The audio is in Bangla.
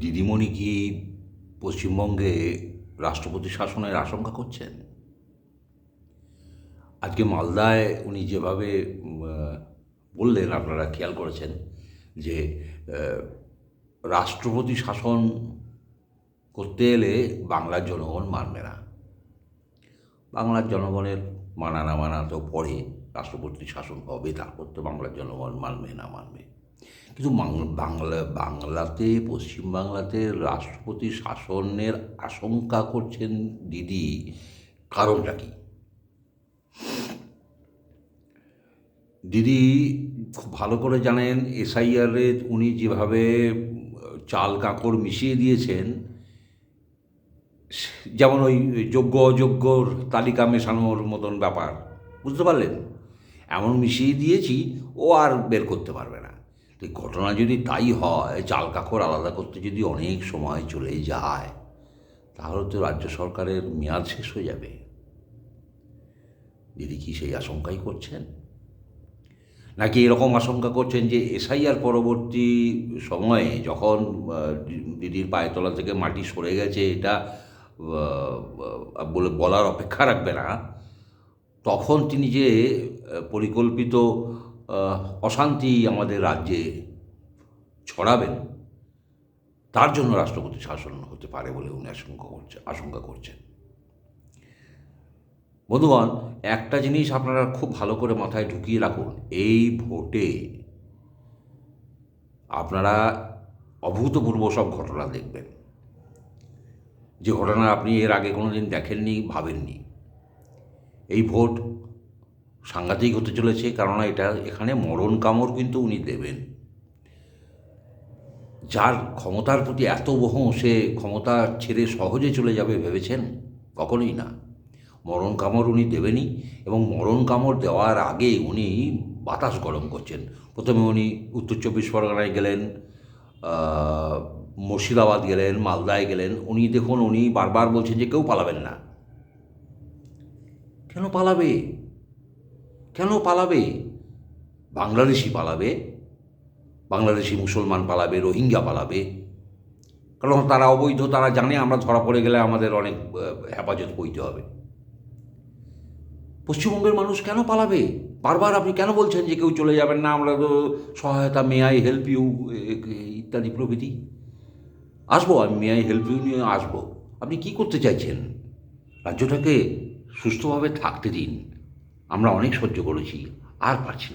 দিদিমণি কি পশ্চিমবঙ্গে রাষ্ট্রপতি শাসনের আশঙ্কা করছেন? আজকে মালদায় উনি যেভাবে বললেন, আপনারা খেয়াল করেছেন যে রাষ্ট্রপতি শাসন করতে এলে বাংলার জনগণ মানবে না। বাংলার জনগণের মানা না মানা তো পরে রাষ্ট্রপতি শাসন হবে, তারপর তো বাংলার জনগণ মানবে না, মানবে। কিন্তু বাংলা, বাংলাতে, পশ্চিমবাংলাতে রাষ্ট্রপতি শাসনের আশঙ্কা করছেন দিদি, কারণটা কি? দিদি খুব ভালো করে জানেন, এসআইআরে উনি যেভাবে চাল কাঁকড় মিশিয়ে দিয়েছেন, যেমন ওই যোগ্য অযোগ্যর তালিকা মেশানোর মতন ব্যাপার, বুঝতে পারলেন? এমন মিশিয়ে দিয়েছি, ও আর বের করতে পারবে না। তো ঘটনা যদি তাই হয়, চাল কাকড় আলাদা করতে যদি অনেক সময় চলে যায়, তাহলে তো রাজ্য সরকারের মেয়াদ শেষ হয়ে যাবে। দিদি কি সেই আশঙ্কাই করছেন? নাকি এরকম আশঙ্কা করছেন যে এসআইআর পরবর্তী সময়ে যখন দিদির পায়তলা থেকে মাটি সরে গেছে, এটা বলে বলার অপেক্ষা রাখবে না, তখন তিনি যে পরিকল্পিত অশান্তি আমাদের রাজ্যে ছড়াবেন। তার জন্য রাষ্ট্রপতি শাসন হতে পারে বলে উনি আশঙ্কা করছে আশঙ্কা করছেন। বন্ধুগণ, একটা জিনিস আপনারা খুব ভালো করে মাথায় ঢুকিয়ে রাখুন, এই ভোটে আপনারা অভূতপূর্ব সব ঘটনা দেখবেন। যে ঘটনা আপনি এর আগে কোনো দিন দেখেননি, ভাবেননি। এই ভোট সাংঘাতিক হতে চলেছে, কেননা এটা এখানে মরণ কামড় কিন্তু উনি দেবেন। যার ক্ষমতার প্রতি এত বহ সে ক্ষমতা ছেড়ে সহজে চলে যাবে ভেবেছেন? কখনোই না। মরণ কামড় উনি দেবেনই, এবং মরণ কামড় দেওয়ার আগে উনি বাতাস গরম করছেন। প্রথমে উনি উত্তর চব্বিশ পরগনায় গেলেন মুর্শিদাবাদ গেলেন, মালদায় গেলেন। উনি দেখুন, উনি বারবার বলছেন যে কেউ পালাবেন না। কেন পালাবে? কেন পালাবে? বাংলাদেশি পালাবে? বাংলাদেশি মুসলমান পালাবে? রোহিঙ্গা পালাবে? কারণ তারা অবৈধ, তারা জানে আমরা ধরা পড়ে গেলে আমাদের অনেক হেফাজত বইতে হবে। পশ্চিমবঙ্গের মানুষ কেন পালাবে? বারবার আপনি কেন বলছেন যে কেউ চলে যাবেন না? আমরা তো সহায়তা মে আই হেল্প ইউ ইত্যাদি প্রভৃতি। আসব, আমি মে আই হেল্প ইউ নিয়ে আসব। আপনি কি করতে চাইছেন? রাজ্যটাকে সুস্থভাবে থাকতে দিন। আমরা অনেক সহ্য করেছি আর পারছি না।